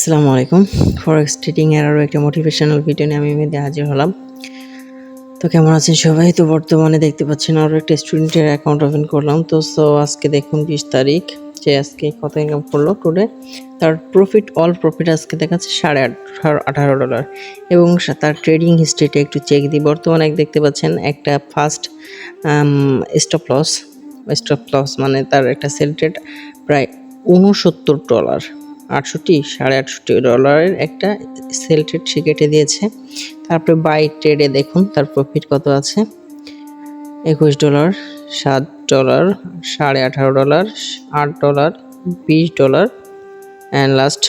আসসালামু আলাইকুম। Forex trading এর আরও একটা মোটিভেশনাল ভিডিও নিয়ে আমি মেয়েদের হাজির হলাম। তো কেমন আছেন সবাই? তো বর্তমানে দেখতে পাচ্ছেন আরও একটা স্টুডেন্টের অ্যাকাউন্ট ওপেন করলাম। তো সো আজকে দেখুন বিশ তারিখ, যে আজকে কত ইনকাম করল টুডে তার প্রফিট অল প্রফিট আজকে দেখাচ্ছে সাড়ে আঠারো আঠারো ডলার এবং তার ট্রেডিং হিস্ট্রিটা একটু চেক দিই। বর্তমানে দেখতে পাচ্ছেন একটা first stop loss stop loss মানে তার একটা সেল রেট প্রায় উনসত্তর ডলার আটষট্টি, সাড়ে আটষট্টি ডলারের একটা সেল ট্রেড সে কেটে দিয়েছে। তারপরে বাই ট্রেডে দেখুন, তার প্রফিট কত আছে? একুশ ডলার, সাত ডলার, সাড়ে আঠারো ডলার, আট ডলার, বিশ ডলার অ্যান্ড লাস্ট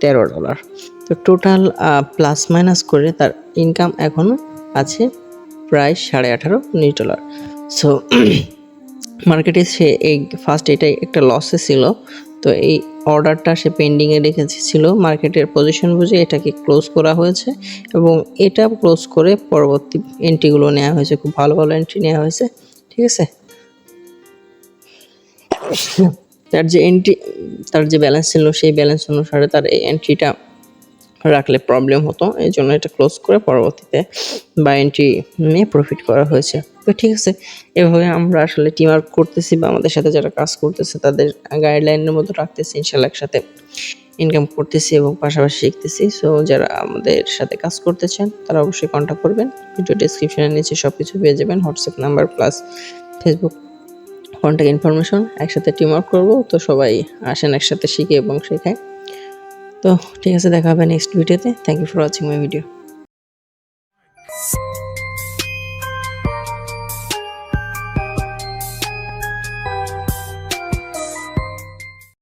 তেরো ডলার। তো টোটাল প্লাস মাইনাস করে তার ইনকাম এখনও আছে প্রায় সাড়ে আঠারো, উনিশ ডলার। সো মার্কেটে সে এই ফার্স্ট এটাই একটা লসে ছিল। তো এই অর্ডারটা সে পেন্ডিংয়ে রেখেছিল মার্কেটের পজিশন বুঝে এটাকে ক্লোজ করা হয়েছে এবং এটা ক্লোজ করে পরবর্তী এন্ট্রিগুলো নেওয়া হয়েছে। খুব ভালো ভালো এন্ট্রি নেওয়া হয়েছে। ঠিক আছে? তার যে এন্ট্রি তার যে ব্যালেন্স ছিল, সেই ব্যালেন্স অনুসারে তার এই এন্ট্রিটা রাখলে প্রবলেম হতো। এই জন্য এটা ক্লোজ করে পরবর্তীতে বা এন্ট্রি নিয়ে প্রফিট করা হয়েছে। তো ঠিক আছে। এভাবে আমরা আসলে টিম ওয়ার্ক করতেছি বা আমাদের সাথে যারা কাজ করতেছে, তাদের গাইডলাইনের মতো রাখতেছি ইনশাল্লাহ একসাথে ইনকাম করতেছি এবং পাশাপাশি শিখতেছি। সো যারা আমাদের সাথে কাজ করতে চান, তারা অবশ্যই কন্ট্যাক্ট করবেন। ভিডিও ডিসক্রিপশনের নিচে সব কিছু পেয়ে যাবেন। WhatsApp number plus Facebook contact information একসাথে টিম ওয়ার্ক করব। তো সবাই আসেন একসাথে শিখে এবং শেখায়। তো, ঠিক আছে, দেখা হবে নেক্সট ভিডিওতে thank you for watching my video